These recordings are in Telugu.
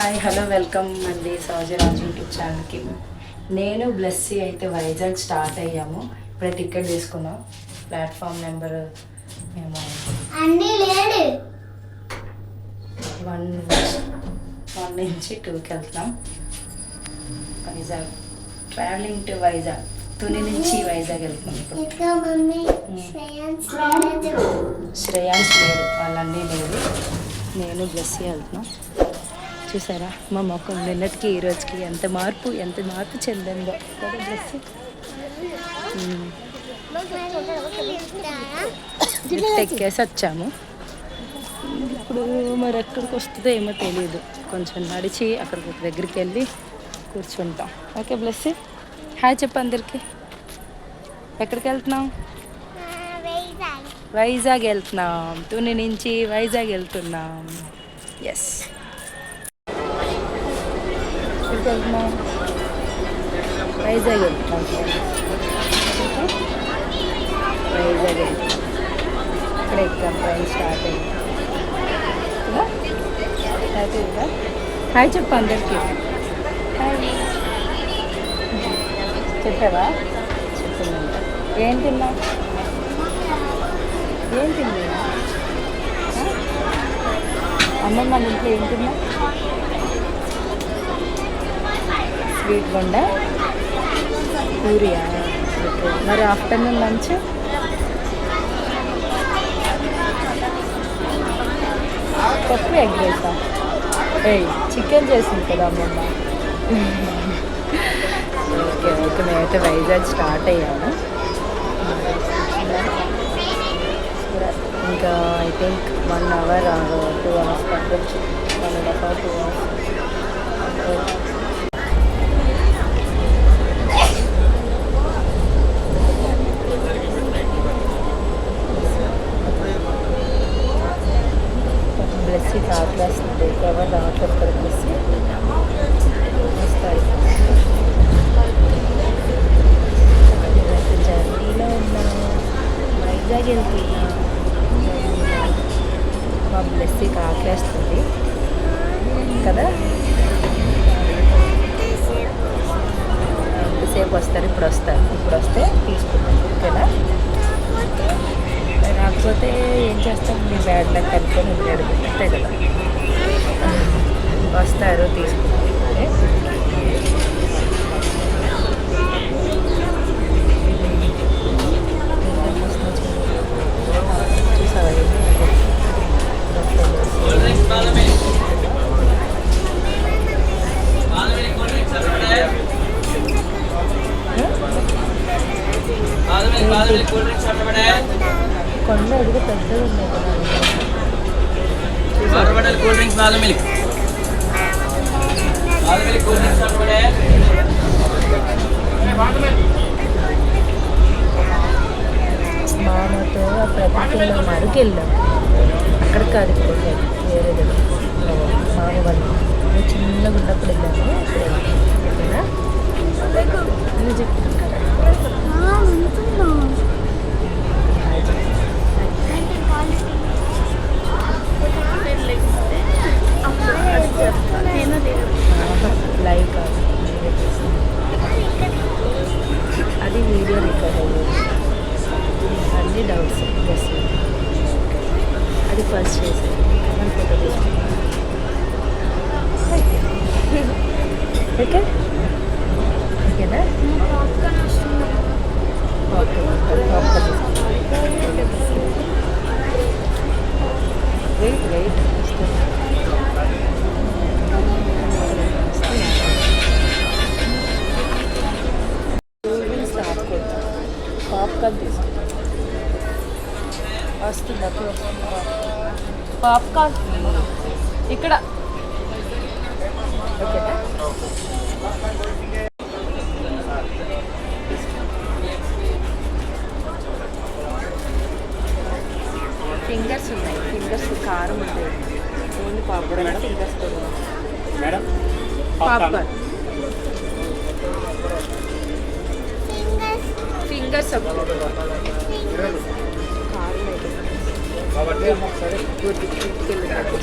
హాయ్ హలో వెల్కమ్ అండి సహజరాజు యూట్యూబ్ ఛానల్కి. నేను బ్లెస్సీ అయితే వైజాగ్ స్టార్ట్ అయ్యాము. ఇప్పుడే టికెట్ తీసుకున్నాం. ప్లాట్ఫామ్ నెంబర్ మేము వన్ వన్ నుంచి టూకి వెళ్తున్నాం. వైజాగ్ ట్రావెలింగ్ టు వైజాగ్ తుని నుంచి వైజాగ్ వెళ్తున్నాం ఇప్పుడు. శ్రేయాన్స్ లేదు వాళ్ళన్నీ లేరు. నేను బ్లెస్సీ వెళ్తున్నాం. చూసారా? మా మొక్కం నిన్నటికి ఈ రోజుకి ఎంత మార్పు ఎంత మార్పు చెందిందో. కదా. లిఫ్ట్ ఎక్కేసి వచ్చాము. ఇప్పుడు మరి ఎక్కడికి వస్తుందో ఏమో తెలియదు కొంచెం నడిచి అక్కడికి ఒక దగ్గరికి వెళ్ళి కూర్చుంటాం. ఓకే బ్లెస్సీ హాయ్ చెప్పు అందరికి. ఎక్కడికి వెళ్తున్నాం వైజాగ్. వెళ్తున్నాం. తుని నుంచి వైజాగ్ వెళ్తున్నాం. ఎస్ ఎక్కడికి వెళ్తున్నాం వైజాగ్ వెళ్తున్నాం వైజాగ్ వెళ్తున్నాం ఇక్కడ ఎగ్జామ్ ట్రైన్ స్టార్ట్ అయింది. హాయ్ చెప్పు అందరికి. చెప్పావా? చెప్పిందంట ఏం తిన్నావు? ఏం తిన్నా అమ్మమ్మ ఇంట్లో ఏం తిన్నా స్వీట్ బొండ పూరియా. ఓకే. మరి ఆఫ్టర్నూన్ లంచ్? పప్పు ఎగ్ రైసా? ఏయ్ చికెన్ చేసింది కదా అమ్మమ్మ ఓకే ఓకే మేమైతే వైజాగ్ స్టార్ట్ అయ్యాము ఇంకా I think one hour two hours పట్టచ్చు one and half hour two hours. Blessy కావట్లేస్తుంది ఎవరు రావట్లేదు ఇక్కడ వస్తాయి జర్నీలో ఉన్నాం వైజాగ్ వెళ్తున్నాం మా బ్లెస్సీకి ఆకలేస్తుంది కదా? ఎంతసేపు వస్తారు? ఇప్పుడు వస్తారు. ఇప్పుడు వస్తే తీసుకుంటాం. ఓకేనా? కాకపోతే ఏం చేస్తాం? మీ బ్యాడ్ లక్ అనుకొని ఉండేది అంతే కదా. వస్తారు తీసుకుంటే చూసావా? బాదం మిల్క్ బాదం మిల్క్ మామతో అరకు వెళ్ళాం అక్కడ కాదు. వేరే దగ్గర. మామ వాళ్ళు చిన్నగా ఉన్నప్పుడు వెళ్ళాము. ఓకేనా? చెప్తున్నాను అది ఫస్ట్ చేసేది మన ఫోటో తీసుకుంటాం ఓకే ఓకేనా ఓకే వెయిట్ వెయిట్ పాప్కార్న్. ఇక్కడ. ఓకేనా ఫింగర్స్ ఉన్నాయి ఫింగర్స్ కారం ఉంటాయి only papad fingers madam popcorn fingers కారం అయితే. अगर डिफरेंट के लगा के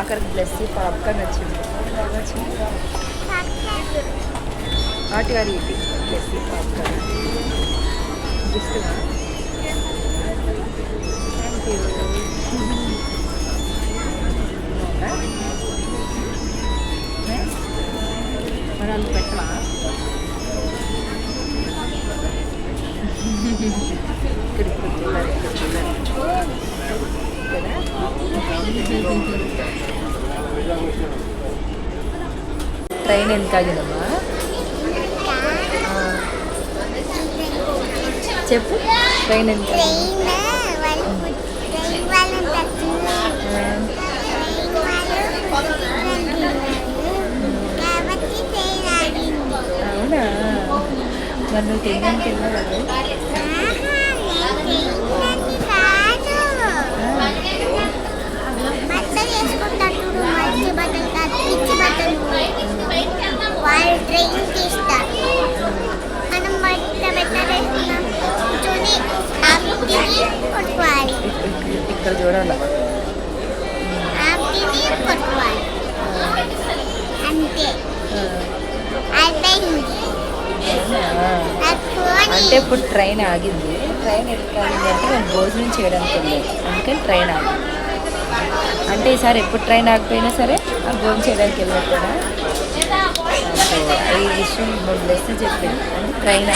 आकर लस्सी पाप का नची आट यार ये लस्सी पाप का ట్రైన్ ఎంత చెప్పు. ట్రైన్ ఎంత ఆగింది? ట్రైన్ వాళ్ళు ట్రైన్ వాళ్ళని తక్కువ ఆ. ట్రైన్ వాళ్ళు కాబట్టి ట్రైన్ ఆగింది అవునా మరి నువ్వు పిచ్చి బట్టలు వాళ్ళు ట్రైన్ తీస్తారు మనం ఆపిని కొట్టుకోవాలి ఇక్కడ చూడాలి? అంటే ఇప్పుడు ట్రైన్ ఆగింది. ట్రైన్ ఎక్కడ అంటే మేము భోజనం చేయడానికి వెళ్ళాం అందుకని ట్రైన్ ఆగింది. అంటే ఈసారి ఎప్పుడు ట్రైన్ ఆగిపోయినా సరే ఆ భోజనం చేయడానికి వెళ్ళినట్టుగా ఈ విషయం మూడు లెస్ చెప్పింది. అంటే ట్రైన్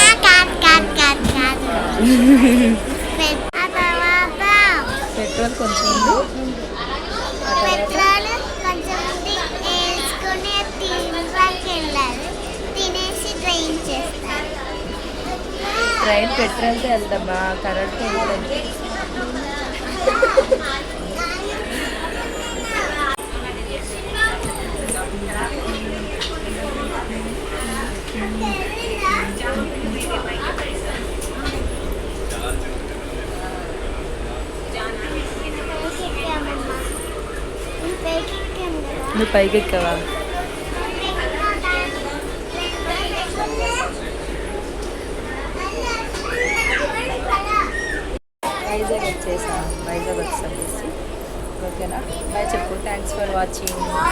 పెట్రోల్ కొంచెం ఉంది. ట్రైన్ పెట్రోల్తో వెళ్దామా? కరెంట్తో వెళ్ళడానికి నువ్వు పైకి ఎక్కావా వైజాగ్ వచ్చేసాం వైజాగ్ వచ్చేసి